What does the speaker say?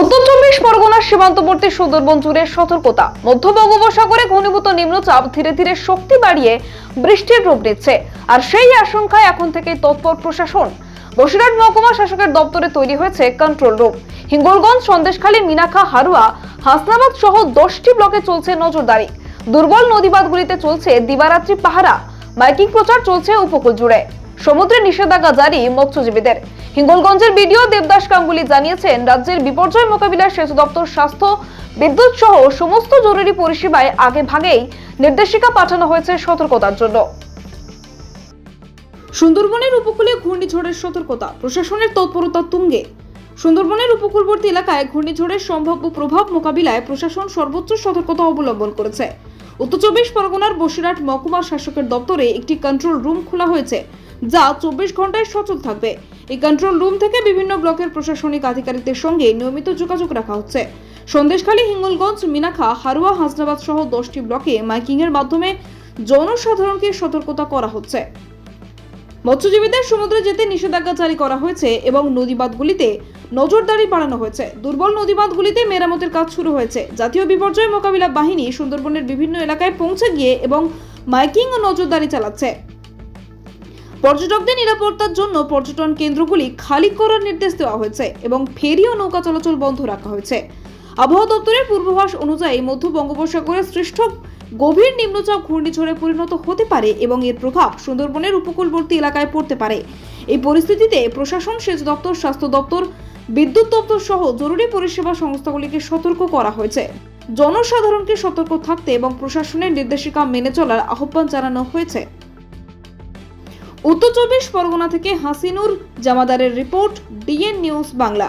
উত্তর চব্বিশ পরগনার সীমান্তবর্তী সুন্দরবন জুড়ে সতর্কতা। মধ্য বঙ্গোপসাগরে ঘনীভূত নিম্নচাপ ধীরে ধীরে শক্তি বাড়িয়ে বৃষ্টির রূপ নিচ্ছে। আর সেই আশঙ্কায় এখন থেকে তৎপর প্রশাসন। বসিরহাট মহকুমা শাসকের দপ্তরে তৈরি হয়েছে কন্ট্রোল রুম হিঙ্গলগঞ্জ, সন্দেশখালী মিনাখা হারুয়া, হাসনাবাদ সহ দশটি ব্লকে চলছে নজরদারি। দুর্বল নদীবাদগুলিতে চলছে দিবারাত্রি পাহারা। মাইকিং প্রচার চলছে উপকূল জুড়ে। সমুদ্রে নিষেধাজ্ঞা জারি মৎস্যজীবীদের। হিঙ্গলগঞ্জের বিডিও দেবদাস গাঙ্গুলি জানিয়েছেন, রাজ্যের বিপর্যয় মোকাবিলার সেচ দপ্তর স্বাস্থ্য, বিদ্যুৎ সহ সমস্ত জরুরি পরিষেবায় আগে ভাগেই নির্দেশিকা পাঠানো হয়েছে সতর্কতার জন্য। সুন্দরবনের উপকূলে ঘূর্ণিঝড়ের সতর্কতা, প্রশাসনের তৎপরতা তুঙ্গে। সুন্দরবনের উপকূলবর্তী এলাকায় ঘূর্ণিঝড়ের সম্ভাব্য প্রভাব মোকাবিলায় প্রশাসন সর্বোচ্চ সতর্কতা অবলম্বন করেছে। উত্তর চব্বিশ পরগনার বসিরহাট মহকুমা শাসকের দপ্তরে একটি কন্ট্রোল রুম খোলা হয়েছে। যা চব্বিশ ঘন্টায় সচল থাকবে। এই কন্ট্রোল রুম থেকে বিভিন্ন ব্লকের প্রশাসনিক আধিকারিকদের সঙ্গে নিয়মিত যোগাযোগ রাখা হচ্ছে। সন্দেশখালী, হিঙ্গলগঞ্জ মিনাখা হারুয়া, হাসনাবাদ সহ দশটি ব্লকে মাইকিং এর মাধ্যমে জনসাধারণকে সতর্কতা করা হচ্ছে। মৎস্যজীবীদের সমুদ্রে যেতে নিষেধাজ্ঞা জারি করা হয়েছে এবং নদীবাদগুলিতে নজরদারি বাড়ানো হয়েছে। দুর্বল নদীবাঁধগুলিতে মেরামতের কাজ শুরু হয়েছে। জাতীয় বিপর্যয় মোকাবিলা বাহিনী সুন্দরবনের বিভিন্ন এলাকায় পৌঁছে গিয়ে এবং মাইকিং ও নজরদারি চালাচ্ছে। পর্যটকদের নিরাপত্তার জন্য পর্যটন কেন্দ্রগুলি খালি করার নির্দেশ দেওয়া হয়েছে এবং ফেরি ও নৌকা চলাচল বন্ধ রাখা হয়েছে। আবহাওয়া দপ্তরের পূর্বাভাস অনুযায়ী মধ্য বঙ্গোপসাগরে সৃষ্ট গভীর নিম্নচাপ ঘূর্ণিঝড়ে পরিণত হতে পারে এবং এর প্রভাব সুন্দরবনের উপকূলবর্তী এলাকায় পড়তে পারে। এই পরিস্থিতিতে প্রশাসন, সেচ দপ্তর, স্বাস্থ্য দপ্তর, বিদ্যুৎ দপ্তর সহ জরুরি পরিষেবা সংস্থাগুলিকে সতর্ক করা হয়েছে। জনসাধারণকে সতর্ক থাকতে এবং প্রশাসনের নির্দেশিকা মেনে চলার আহ্বান জানানো হয়েছে। উত্তর চব্বিশ পরগনা থেকে হাসিনুর জামাদারের রিপোর্ট ডিএন নিউজ বাংলা।